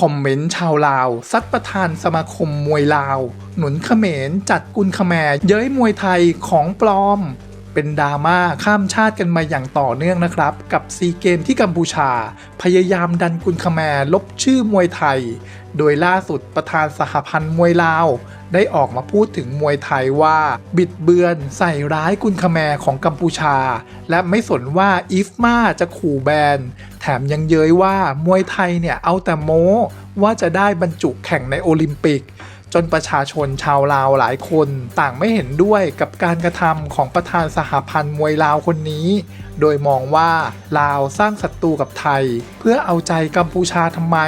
คอมเมนต์ชาวลาว ซัดประธานสมาคมมวยลาว หนุนเขมรจัดกุนขแมเย้ยมวยไทยของปลอม เป็นดราม่าข้ามชาติกันมาอย่างต่อเนื่องนะครับ กับซีเกมที่กัมพูชา พยายามดันกุนขแมลบชื่อมวยไทย โดยล่าสุดประธานสหพันธ์มวยลาว ได้ออกมาพูดถึงมวยไทยว่า บิดเบือนใส่ร้ายกุนขแมของกัมพูชา และไม่สนว่าอีฟมาจะขู่แบน แถมยังเย้ยว่ามวยไทยเนี่ยเอาแต่โม้ว่าจะได้บรรจุแข่งในโอลิมปิก จนประชาชนชาวลาวหลายคนต่างไม่เห็นด้วยกับการกระทำของประธานสหพันธ์มวยลาวคนนี้ โดยมองว่าลาวสร้างศัตรูกับไทย เพื่อเอาใจกัมพูชาทำไม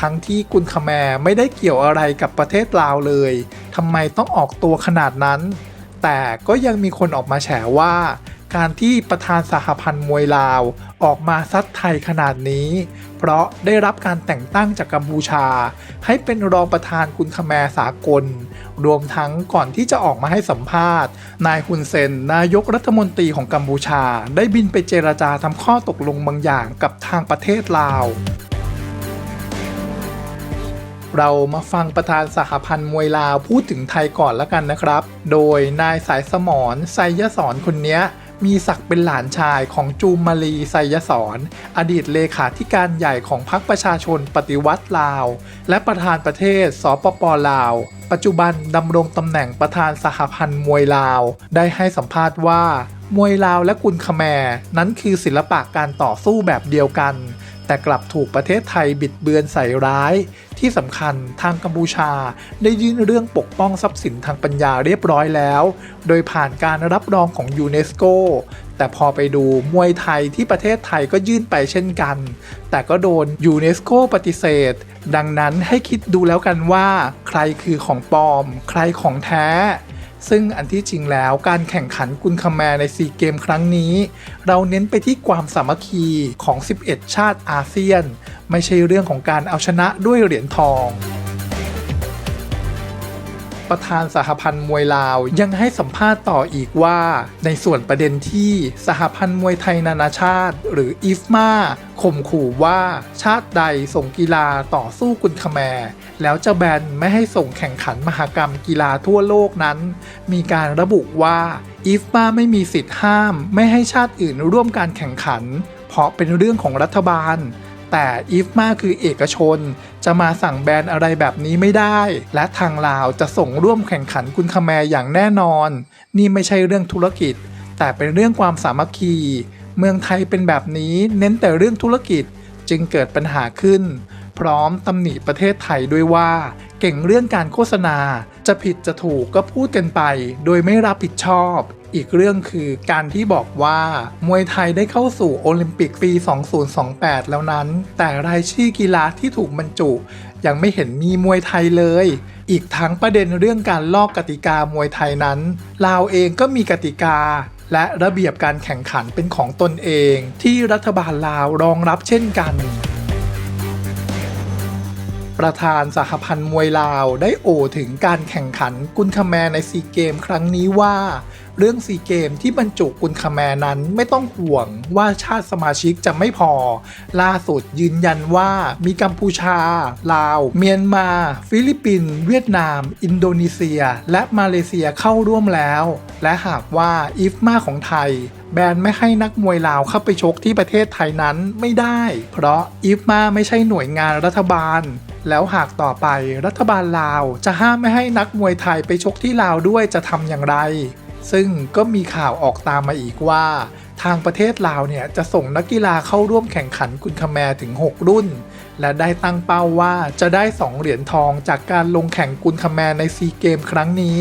ทั้งที่กุนคแมไม่ได้เกี่ยวอะไรกับประเทศลาวเลยทำไมต้องออกตัวขนาดนั้น แต่ก็ยังมีคนออกมาแฉว่า การที่ประธานสหพันธ์มวยลาว ออกมาซัดไทยขนาดนี้ เพราะได้รับการแต่งตั้งจากกัมพูชา ให้เป็นรองประธานกุนคแมสากล รวมทั้งก่อนที่จะออกมาให้สัมภาษณ์ นายฮุนเซน นายกรัฐมนตรีของกัมพูชา ได้บินไปเจรจาทำข้อตกลงบางอย่างกับทางประเทศลาวเรามาฟังประธานสหพันธ์มวยลาวพูดถึงไทยก่อนแล้วกันนะครับ โดยนายสายสมรไซยสอนคนนี้ มีศักดิ์เป็นหลานชายของจูมาลีไซยสอนอดีตเลขาธิการใหญ่ของพรรคประชาชนปฏิวัติลาว และประธานประเทศสปปลาว ปัจจุบันดำรงตำแหน่งประธานสหพันธ์มวยลาว ได้ให้สัมภาษณ์ว่ามวยลาวและกุนคแมนั้นคือศิลปะการต่อสู้แบบเดียวกัน แต่กลับถูกประเทศไทยบิดเบือนใส่ร้าย ที่สำคัญทางกัมพูชาได้ยื่นเรื่องปกป้องทรัพย์สินทางปัญญาเรียบร้อยแล้ว โดยผ่านการรับรองของยูเนสโกแต่พอไปดูมวยไทยที่ประเทศไทยก็ยื่นไปเช่นกัน แต่ก็โดนยูเนสโกปฏิเสธ ดังนั้นให้คิดดูแล้วกันว่า ใครคือของปลอม ใครของแท้ ซึ่งอันที่จริงแล้วการแข่งขันกุนคาแมในซีเกมครั้งนี้ เราเน้นไปที่ความสามัคคีของ 11 ชาติอาเซียน ไม่ใช่เรื่องของการเอาชนะด้วยเหรียญทอง ประธานสหพันธ์มวยลาวยังให้สัมภาษณ์ต่ออีกว่า ในส่วนประเด็นที่สหพันธ์มวยไทยนานาชาติ หรืออิฟมาข่มขู่ว่าชาติใดส่งกีฬาต่อสู้กุนคแม แล้วจะแบนไม่ให้ส่งแข่งขันมหกรรมกีฬาทั่วโลกนั้น มีการระบุว่าอิฟมาไม่มีสิทธิ์ห้าม ไม่ให้ชาติอื่นร่วมการแข่งขัน เพราะเป็นเรื่องของรัฐบาล แต่อีฟมาคือเอกชน จะมาสั่งแบนอะไรแบบนี้ไม่ได้ และทางลาวจะส่งร่วมแข่งขันกุนคาแมอย่างแน่นอน นี่ไม่ใช่เรื่องธุรกิจ แต่เป็นเรื่องความสามัคคี เมืองไทยเป็นแบบนี้เน้นแต่เรื่องธุรกิจจึงเกิดปัญหาขึ้น พร้อมตำหนิประเทศไทยด้วยว่า เก่งเรื่องการโฆษณา จะผิดจะถูกก็พูดกันไป โดยไม่รับผิดชอบ อีกเรื่องคือการที่บอกว่า มวยไทยได้เข้าสู่โอลิมปิกปี 2028 แล้วนั้น แต่รายชื่อกีฬาที่ถูกบรรจุ ยังไม่เห็นมีมวยไทยเลย อีกทั้งประเด็นเรื่องการลอกกติกามวยไทยนั้น ลาวเองก็มีกติกาและระเบียบการแข่งขันเป็นของตนเอง ที่รัฐบาลลาวรองรับเช่นกัน ประธานสหพันธ์มวยลาว ได้โอถึงการแข่งขันกุนคาแมในซีเกมครั้งนี้ว่า เรื่องซีเกมที่บรรจุกุนคาแมนั้นไม่ต้องห่วงว่าชาติสมาชิกจะไม่พอ ล่าสุดยืนยันว่ามีกัมพูชา ลาว เมียนมา ฟิลิปปินส์เวียดนาม อินโดนีเซีย และมาเลเซียเข้าร่วมแล้ว และหากว่าอีฟมาของไทยแบนไม่ให้นักมวยลาวเข้าไปชกที่ประเทศไทยนั้นไม่ได้ เพราะอีฟมาไม่ใช่หน่วยงานรัฐบาล แล้วหากต่อไปรัฐบาลลาว จะห้ามไม่ให้นักมวยไทยไปชกที่ลาวด้วยจะทำอย่างไร ซึ่งก็มีข่าวออกตามมาอีกว่า ทางประเทศลาวเนี่ยจะส่งนักกีฬาเข้าร่วมแข่งขันกุนคาแมถึง 6 รุ่น และได้ตั้งเป้าว่าจะได้ 2 เหรียญทองจากการลงแข่งกุนคาแมในซีเกมครั้งนี้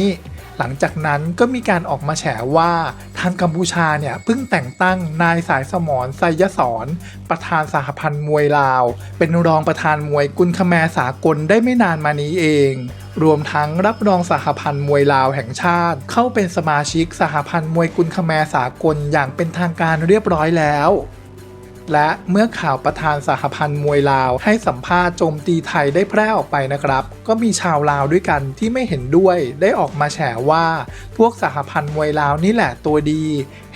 หลังจากนั้นก็มีการออกมาแฉว่าทางกัมพูชาเนี่ยเพิ่งแต่งตั้งนายสายสมรไซยสอนประธานสหพันธ์มวยลาว เป็นรองประธานมวยกุนคแมสากลได้ไม่นานมานี้เอง รวมทั้งรับรองสหพันธ์มวยลาวแห่งชาติ เข้าเป็นสมาชิกสหพันธ์มวยกุนคแมสากลอย่างเป็นทางการเรียบร้อยแล้ว และเมื่อข่าวประธานสหพันธ์มวยลาว ให้สัมภาษณ์โจมตีไทยได้แพร่ออกไปนะครับ ก็มีชาวลาวด้วยกันที่ไม่เห็นด้วยได้ออกมาแฉว่า พวกสหพันธ์มวยลาวนี่แหละตัวดี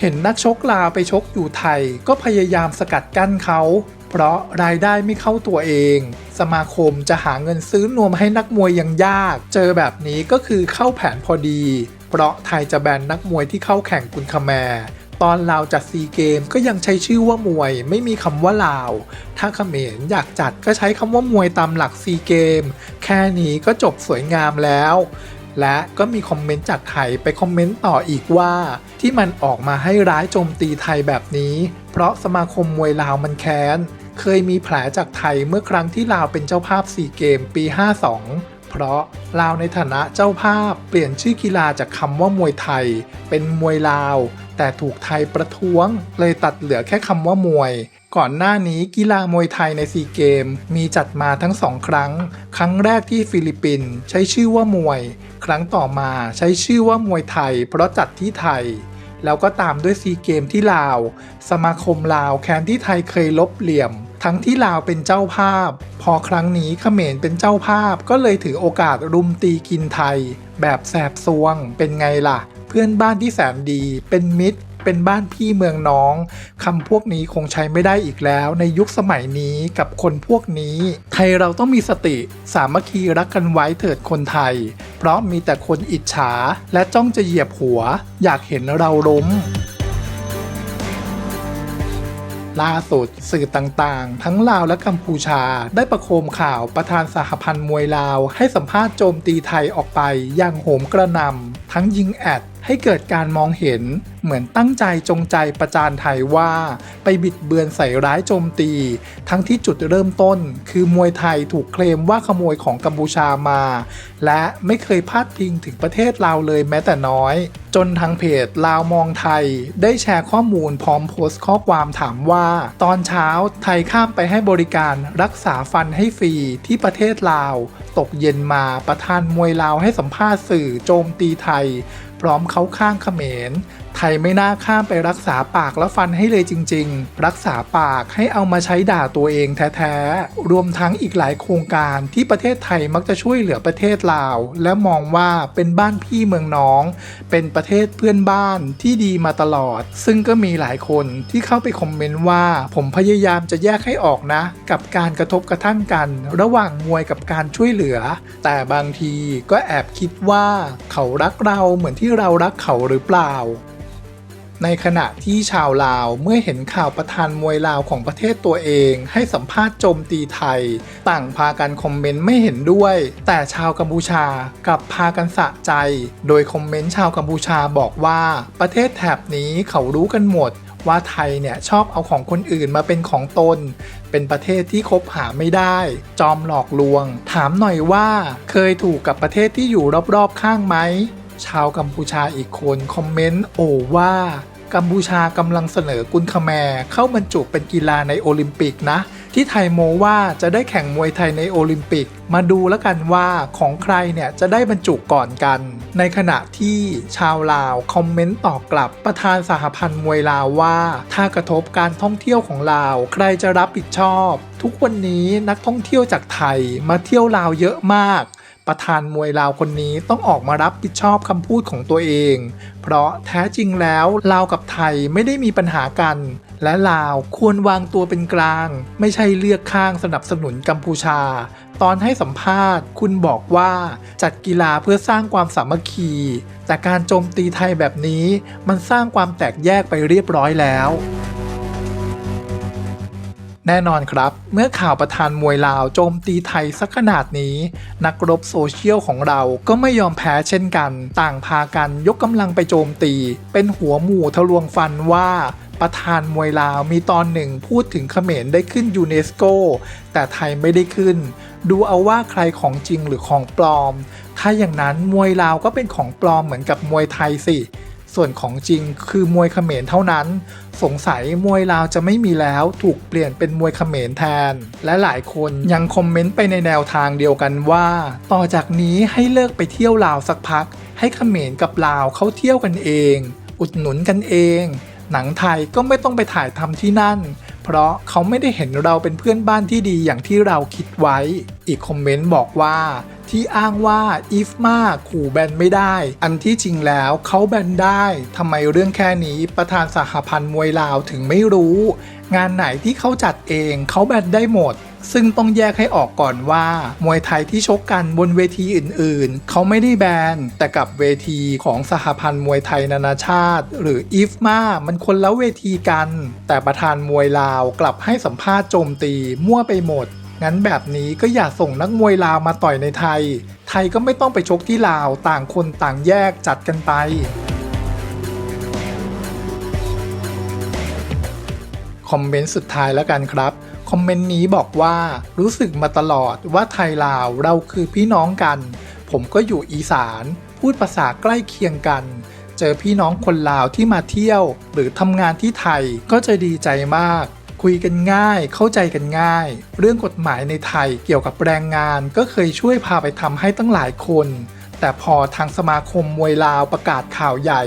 เห็นนักชกลาวไปชกอยู่ไทย ก็พยายามสกัดกั้นเขาเพราะรายได้ไม่เข้าตัวเอง สมาคมจะหาเงินซื้อนวมให้นักมวยยังยาก เจอแบบนี้ก็คือเข้าแผนพอดี เพราะไทยจะแบนนักมวยที่เข้าแข่งกุนคาแมร์ ตอนลาวจัดซีเกมก็ยังใช้ชื่อว่ามวย ไม่มีคำว่าลาว ถ้าเขมรอยากจัดก็ใช้คำว่ามวยตามหลักซีเกม แค่นี้ก็จบสวยงามแล้ว และก็มีคอมเมนต์จากไทยไปคอมเมนต์ต่ออีกว่า ที่มันออกมาให้ร้ายโจมตีไทยแบบนี้ เพราะสมาคมมวยลาวมันแค้น เคยมีแผลจากไทยเมื่อครั้งที่ลาวเป็นเจ้าภาพซีเกมปี 52 เพราะลาวในฐานะเจ้าภาพเปลี่ยนชื่อกีฬาจากคำว่ามวยไทย เป็นมวยลาว แต่ถูกไทยประท้วง เลยตัดเหลือแค่คำว่ามวย ก่อนหน้านี้กีฬามวยไทยในซีเกม มีจัดมาทั้งสองครั้ง ครั้งแรกที่ฟิลิปปินส์ใช้ชื่อว่ามวย ครั้งต่อมาใช้ชื่อว่ามวยไทย เพราะจัดที่ไทยแล้วก็ตามด้วยซีเกมที่ลาว สมาคมลาวแค้นที่ไทยเคยลบเหลี่ยม ทั้งที่ลาวเป็นเจ้าภาพ พอครั้งนี้เขมรเป็นเจ้าภาพ ก็เลยถือโอกาสรุมตีกินไทย แบบแสบซวง เป็นไงล่ะ เพื่อนบ้านที่แสนดี เป็นมิตร เป็นบ้านพี่เมืองน้องคำพวกนี้คงใช้ไม่ได้อีกแล้ว ในยุคสมัยนี้กับคนพวกนี้ ไทยเราต้องมีสติ สามัคคีรักกันไว้เถิดคนไทย เพราะมีแต่คนอิจฉา และจ้องจะเหยียบหัว อยากเห็นเราล้ม ล่าสุด สื่อต่างๆ ทั้งลาวและกัมพูชา ได้ประโคมข่าวประธานสหพันธ์มวยลาว ให้สัมภาษณ์โจมตีไทยออกไปอย่างโหมกระหนำทั้งยิงแอดให้เกิดการมองเห็นเหมือนตั้งใจจงใจประจานไทยว่า ไปบิดเบือนใส่ร้ายโจมตี ทั้งที่จุดเริ่มต้น คือมวยไทยถูกเคลมว่าขโมยของกัมพูชามา และไม่เคยพาดพิงถึงประเทศลาวเลยแม้แต่น้อย จนทางเพจลาวมองไทย ได้แชร์ข้อมูลพร้อมโพสต์ข้อความถามว่า ตอนเช้าไทยข้ามไปให้บริการรักษาฟันให้ฟรีที่ประเทศลาว ตกเย็นมาประธานมวยลาวให้สัมภาษณ์สื่อโจมตีไทย พร้อมเขาข้างเขมร ไทยไม่น่าข้ามไปรักษาปากและฟันให้เลยจริง ๆ รักษาปากให้เอามาใช้ด่าตัวเองแท้ๆ รวมทั้งอีกหลายโครงการที่ประเทศไทยมักจะช่วยเหลือประเทศลาว และมองว่าเป็นบ้านพี่เมืองน้อง เป็นประเทศเพื่อนบ้านที่ดีมาตลอด ซึ่งก็มีหลายคนที่เข้าไปคอมเมนต์ว่า ผมพยายามจะแยกให้ออกนะ กับการกระทบกระทั่งกัน ระหว่างมวยกับการช่วยเหลือ แต่บางทีก็แอบคิดว่าเขารักเราเหมือนที่เรารักเขาหรือเปล่า ในขณะที่ชาวลาวเมื่อเห็นข่าวประธานมวยลาวของประเทศตัวเอง ให้สัมภาษณ์โจมตีไทย ต่างพากันคอมเมนต์ไม่เห็นด้วย แต่ชาวกัมพูชากลับพากันสะใจ โดยคอมเมนต์ชาวกัมพูชาบอกว่าประเทศแถบนี้เขารู้กันหมดว่าไทยเนี่ยชอบเอาของคนอื่นมาเป็นของตน เป็นประเทศที่คบหาไม่ได้ จอมหลอกลวง ถามหน่อยว่า เคยถูกกับประเทศที่อยู่รอบๆข้างไหม ชาวกัมพูชาอีกคนคอมเมนต์โอว่ากัมพูชากำลังเสนอกุนคแมร์เข้าบรรจุเป็นกีฬาในโอลิมปิกนะ ที่ไทยโมว่าจะได้แข่งมวยไทยในโอลิมปิก มาดูแล้วกันว่าของใครเนี่ยจะได้บรรจุก่อนกัน ในขณะที่ชาวลาวคอมเมนต์ตอบกลับประธานสหพันธ์มวยลาวว่า ถ้ากระทบการท่องเที่ยวของลาวใครจะรับผิดชอบ ทุกวันนี้นักท่องเที่ยวจากไทยมาเที่ยวลาวเยอะมาก ประธานมวยลาวคนนี้ต้องออกมารับผิดชอบคำพูดของตัวเอง เพราะแท้จริงแล้วลาวกับไทยไม่ได้มีปัญหากัน และลาวควรวางตัวเป็นกลาง ไม่ใช่เลือกข้างสนับสนุนกัมพูชา ตอนให้สัมภาษณ์ คุณบอกว่าจัดกีฬาเพื่อสร้างความสามัคคี แต่การโจมตีไทยแบบนี้มันสร้างความแตกแยกไปเรียบร้อยแล้ว แน่นอนครับ เมื่อข่าวประธานมวยลาวโจมตีไทยสักขนาดนี้ นักรบโซเชียลของเราก็ไม่ยอมแพ้เช่นกัน ต่างพากันยกกำลังไปโจมตี เป็นหัวหมู่ทะลวงฟันว่าประธานมวยลาวมีตอนหนึ่งพูดถึงเขมรได้ขึ้นยูเนสโก แต่ไทยไม่ได้ขึ้น ดูเอาว่าใครของจริงหรือของปลอม ถ้าอย่างนั้นมวยลาวก็เป็นของปลอมเหมือนกับมวยไทยสิ ส่วนของจริงคือมวยเขมรเท่านั้น สงสัยมวยลาวจะไม่มีแล้วถูกเปลี่ยนเป็นมวยเขมรแทน และหลายคนยังคอมเมนต์ไปในแนวทางเดียวกันว่า ต่อจากนี้ให้เลิกไปเที่ยวลาวสักพัก ให้เขมรกับลาวเขาเที่ยวกันเอง อุดหนุนกันเอง หนังไทยก็ไม่ต้องไปถ่ายทำที่นั่นเพราะเขาไม่ได้เห็นเราเป็นเพื่อนบ้านที่ดีอย่างที่เราคิดไว้ อีกคอมเมนต์บอกว่า ที่อ้างว่าอีฟมาขู่แบนไม่ได้ อันที่จริงแล้วเขาแบนได้ทำไมเรื่องแค่นี้ประธานสหพันธ์มวยลาวถึงไม่รู้ งานไหนที่เขาจัดเองเขาแบนได้หมดซึ่งต้องแยกให้ออกก่อนว่า มวยไทยที่ชกกันบนเวทีอื่นๆ เขาไม่ได้แบน แต่กับเวทีของสหพันธ์มวยไทยนานาชาติ หรืออีฟมามันคนละเวทีกัน แต่ประธานมวยลาวกลับให้สัมภาษณ์โจมตีมั่วไปหมด งั้นแบบนี้ก็อย่าส่งนักมวยลาวมาต่อยในไทย ไทยก็ไม่ต้องไปชกที่ลาวต่างคนต่างแยกจัดกันไปคอมเมนต์สุดท้ายแล้วกันครับ คอมเมนต์นี้บอกว่ารู้สึกมาตลอดว่าไทยลาวเราคือพี่น้องกัน ผมก็อยู่อีสาน พูดภาษาใกล้เคียงกัน เจอพี่น้องคนลาวที่มาเที่ยว หรือทำงานที่ไทยก็จะดีใจมาก คุยกันง่าย เข้าใจกันง่าย เรื่องกฎหมายในไทยเกี่ยวกับแรงงานก็เคยช่วยพาไปทำให้ตั้งหลายคน แต่พอทางสมาคมมวยลาวประกาศข่าวใหญ่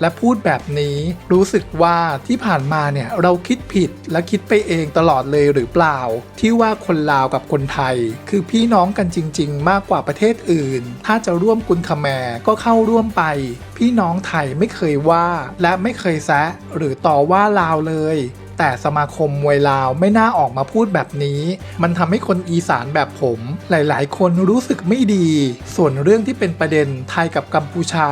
และพูดแบบนี้รู้สึกว่าที่ผ่านมาเนี่ยเราคิดผิดและคิดไปเองตลอดเลยหรือเปล่า ที่ว่าคนลาวกับคนไทย คือพี่น้องกันจริง ๆ มากกว่าประเทศอื่น ถ้าจะร่วมกุนคแมก็เข้าร่วมไปพี่น้องไทยไม่เคยว่าและไม่เคยแซะหรือต่อว่าลาวเลย แต่สมาคมมวยลาวไม่น่าออกมาพูดแบบนี้ มันทำให้คนอีสานแบบผม หลายๆ คนรู้สึกไม่ดี ส่วนเรื่องที่เป็นประเด็นไทยกับกัมพูชา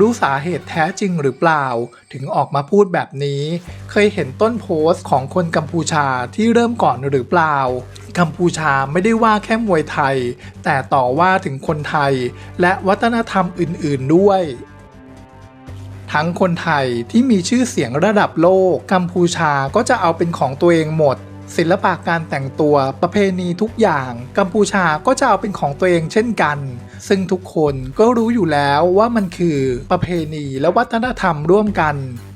รู้สาเหตุแท้จริงหรือเปล่า ถึงออกมาพูดแบบนี้ เคยเห็นต้นโพสต์ของคนกัมพูชาที่เริ่มก่อนหรือเปล่ากัมพูชาไม่ได้ว่าแค่มวยไทย แต่ต่อว่าถึงคนไทย และวัฒนธรรมอื่น ๆด้วย ทั้งคนไทยที่มีชื่อเสียงระดับโลก กัมพูชาก็จะเอาเป็นของตัวเองหมด ศิลปะการแต่งตัวประเพณีทุกอย่าง กัมพูชาก็จะเอาเป็นของตัวเองเช่นกัน ซึ่งทุกคนก็รู้อยู่แล้วว่ามันคือประเพณีและวัฒนธรรมร่วมกัน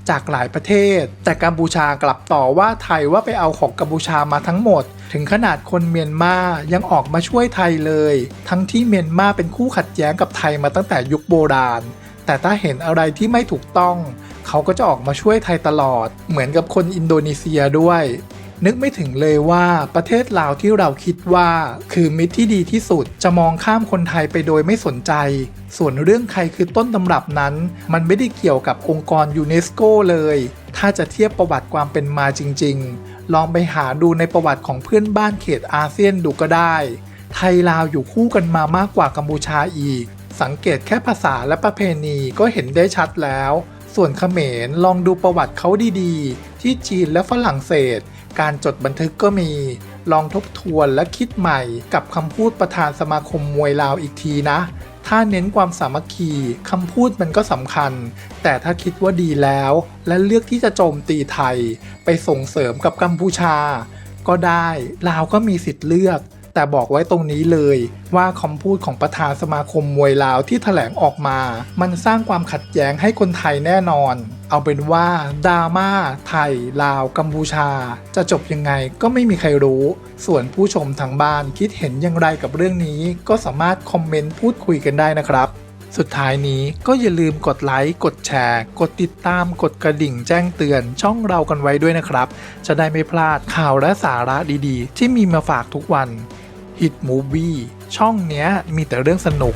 จากหลายประเทศ แต่กัมพูชากลับต่อว่าไทยว่าไปเอาของกัมพูชามาทั้งหมด ถึงขนาดคนเมียนมายังออกมาช่วยไทยเลย ทั้งที่เมียนมาเป็นคู่ขัดแย้งกับไทยมาตั้งแต่ยุคโบราณ แต่ถ้าเห็นอะไรที่ไม่ถูกต้อง เขาก็จะออกมาช่วยไทยตลอด เหมือนกับคนอินโดนีเซียด้วย นึกไม่ถึงเลยว่าประเทศลาวที่เราคิดว่า คือมิตรที่ดีที่สุดจะมองข้ามคนไทยไปโดยไม่สนใจ ส่วนเรื่องใครคือต้นตำรับนั้น มันไม่ได้เกี่ยวกับองค์กรยูเนสโกเลย ถ้าจะเทียบประวัติความเป็นมาจริง ๆ ลองไปหาดูในประวัติของเพื่อนบ้านเขตอาเซียนดูก็ได้ไทยลาวอยู่คู่กันมามากกว่ากัมพูชาอีก สังเกตแค่ภาษาและประเพณีก็เห็นได้ชัดแล้ว ส่วนเขมรลองดูประวัติเขาดีๆ ที่จีนและฝรั่งเศส การจดบันทึกก็มี ลองทบทวนและคิดใหม่กับคำพูดประธานสมาคมมวยลาวอีกทีนะ ถ้าเน้นความสามัคคีคำพูดมันก็สำคัญ แต่ถ้าคิดว่าดีแล้ว และเลือกที่จะโจมตีไทย ไปส่งเสริมกับกัมพูชา ก็ได้ลาวก็มีสิทธิ์เลือก แต่บอกไว้ตรงนี้เลยว่าคำพูดของประธานสมาคมมวยลาวที่ถแถลงออกมา มันสร้างความขัดแย้งให้คนไทยแน่นอน เอาเป็นว่าดราม่าไทย ลาว กัมพูชา จะจบยังไงก็ไม่มีใครรู้ ส่วนผู้ชมทางบ้านคิดเห็นอย่างไรกับเรื่องนี้ ก็สามารถคอมเมนต์พูดคุยกันได้นะครับสุดท้ายนี้ก็อย่าลืมกดไลค์ กดแชร์ กดติดตาม กดกระดิ่งแจ้งเตือนช่องเรากันไว้ด้วยนะครับ จะได้ไม่พลาดข่าวและสาระดีๆ ที่มีมาฝากทุกวัน Hit Movie ช่องเนี้ยมีแต่เรื่องสนุก